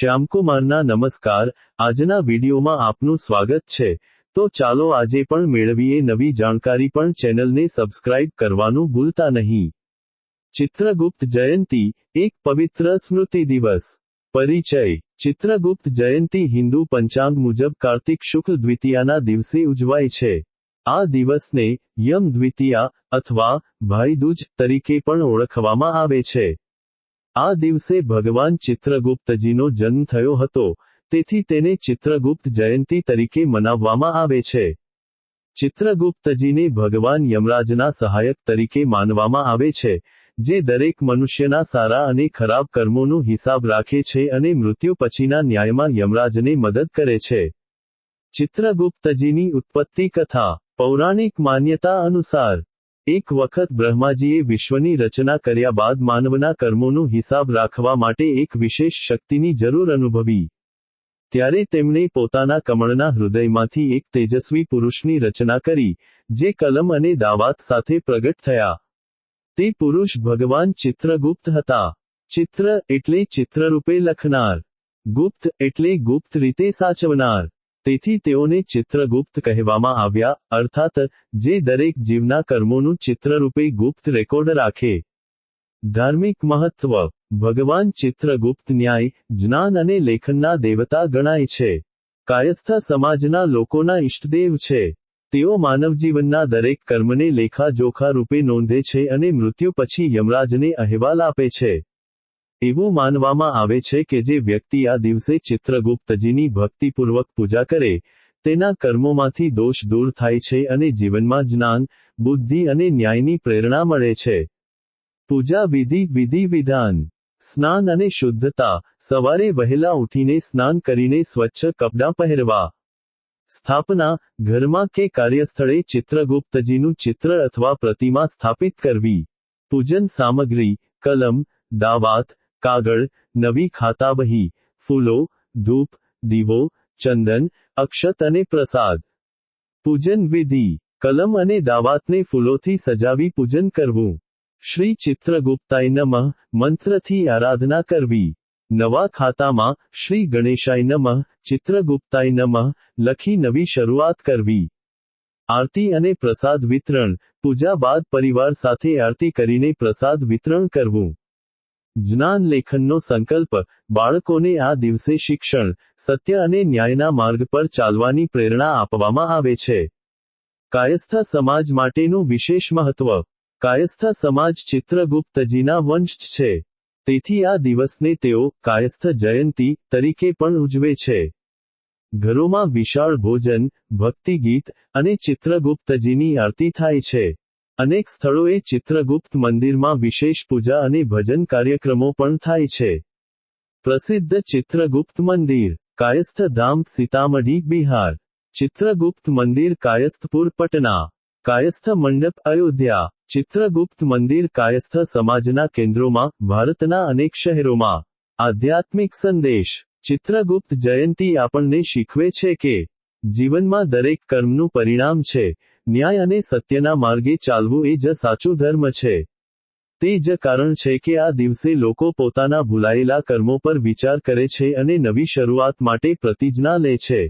શ્યામકુમારના નમસ્કાર. આજના વિડીયોમાં આપનું સ્વાગત છે. તો ચાલો આજે પણ મેળવીએ નવી જાણકારી પણ ચેનલને સબસ્ક્રાઇબ કરવાનું ભૂલતા નહીં. ચિત્રગુપ્ત જયંતી, એક પવિત્ર સ્મૃતિ દિવસ. પરિચય, ચિત્રગુપ્ત જયંતી હિન્દુ પંચાંગ મુજબ કાર્તિક શુક્લ દ્વિતીયાના દિવસે ઉજવાય છે. આ દિવસને યમ દ્વિતીયા અથવા ભાઈદૂજ તરીકે પણ ઓળખવામાં આવે છે. આ દિવસે ભગવાન ચિત્રગુપ્તજીનો જન્મ થયો હતો, તેથી તેને ચિત્રગુપ્ત જયંતી તરીકે મનાવવામાં આવે છે. ચિત્રગુપ્તજીને ભગવાન યમરાજના સહાયક તરીકે માનવામાં આવે છે, જે દરેક મનુષ્યના સારા અને ખરાબ કર્મોનો હિસાબ રાખે છે અને મૃત્યુ પછીના ન્યાયમાં યમરાજને મદદ કરે છે. ચિત્રગુપ્તજીની ઉત્પત્તિ કથા, પૌરાણિક માન્યતા અનુસાર એક વખત બ્રહ્માજીએ વિશ્વની રચના કર્યા બાદ માનવના કર્મોનો હિસાબ રાખવા માટે એક વિશેષ શક્તિની જરૂર અનુભવી. ત્યારે તેમણે પોતાના કમળના હૃદયમાંથી એક તેજસ્વી પુરુષની રચના કરી, જે કલમ અને દાવાત સાથે પ્રગટ થયા. તે પુરુષ ભગવાન ચિત્રગુપ્ત હતા. ચિત્ર એટલે ચિત્રરૂપે લખનાર. ગુપ્ત એટલે ગુપ્ત રીતે સાચવનાર. તેથી તેઓને ચિત્રગુપ્ત કહેવામાં આવ્યા, અર્થાત, જે દરેક જીવના કર્મોનું ચિત્રરૂપે ગુપ્ત રેકોર્ડ રાખે. ધાર્મિક મહત્વ. ભગવાન ચિત્રગુપ્ત ન્યાય, જ્ઞાન અને લેખનના દેવતા ગણાય છે. કાયસ્થ સમાજના લોકોના ઇષ્ટદેવ છે. તેઓ માનવજીવનના દરેક કર્મને લેખાજોખા રૂપે નોંધે છે અને મૃત્યુ પછી યમરાજને અહેવાલ આપે છે. એવું માનવામાં આવે છે કે જે વ્યક્તિ આ દિવસે ચિત્રગુપ્તજીની ભક્તિપૂર્વક પૂજા કરે, તેના કર્મોમાંથી દોષ દૂર થાય છે અને જીવનમાં જ્ઞાન, બુદ્ધિ અને ન્યાયની પ્રેરણા મળે છે. પૂજા વિધિ વિધિ વિધાન. સ્નાન અને શુદ્ધતા. સવારે વહેલા ઉઠીને સ્નાન કરીને સ્વચ્છ કપડાં પહેરવા. સ્થાપના. ઘરમાં કે કાર્યસ્થળે ચિત્રગુપ્તજીનું ચિત્ર અથવા પ્રતિમા સ્થાપિત કરવી. પૂજન સામગ્રી. કલમ. દાવાત. કાગળ નવી ખાતાબહી ફૂલો ધૂપ દીવો ચંદન અક્ષત અને પ્રસાદ પૂજન વિધિ કલમ અને દાવાતને ફૂલોથી સજાવી પૂજન કરવું શ્રી ચિત્રગુપ્તાય નમઃ મંત્રથી આરાધના કરવી નવા ખાતામાં શ્રી ગણેશાય નમઃ ચિત્રગુપ્તાય નમઃ લખી નવી શરૂઆત કરવી આરતી અને પ્રસાદ વિતરણ પૂજા બાદ પરિવાર સાથે આરતી કરીને પ્રસાદ વિતરણ કરવું જ્ઞાન લેખનનો સંકલ્પ, બાળકોને આ દિવસે શિક્ષણ, સત્ય અને ન્યાયના માર્ગ પર ચાલવાની પ્રેરણા આપવામાં આવે છે. કાયસ્થ સમાજ માટેનું વિશેષ મહત્વ. કાયસ્થ સમાજ ચિત્રગુપ્તજીના વંશ છે. તેથી આ દિવસને તેઓ કાયસ્થ જયંતી તરીકે પણ ઉજવે છે. ઘરોમાં વિશાળ ભોજન ભક્તિ ગીત અને ચિત્રગુપ્તજીની આરતી થાય છે. અનેક સ્થળોએ ચિત્રગુપ્ત મંદિરમાં વિશેષ પૂજા અને ભજન કાર્યક્રમો પણ થાય છે. પ્રસિદ્ધ ચિત્રગુપ્ત મંદિર, કાયસ્થ ધામ, સીતામઢી, બિહાર. ચિત્રગુપ્ત મંદિર કાયસ્થપુર, પટના. કાયસ્થ મંડપ, અયોધ્યા. ચિત્રગુપ્ત મંદિર કાયસ્થ સમાજના કેન્દ્રોમાં, ભારતના અનેક શહેરોમાં. આધ્યાત્મિક સંદેશ. ચિત્રગુપ્ત જયંતી આપણને શીખવે છે કે, જીવનમાં દરેક કર્મનું પરિણામ છે. ન્યાય અને સત્યના માર્ગે ચાલવું એ જ સાચું ધર્મ છે. તે જ કારણ છે કે આ દિવસે લોકો પોતાના ભૂલાયેલા કર્મો પર વિચાર કરે છે અને નવી શરૂઆત માટે પ્રતિજ્ઞા લે છે.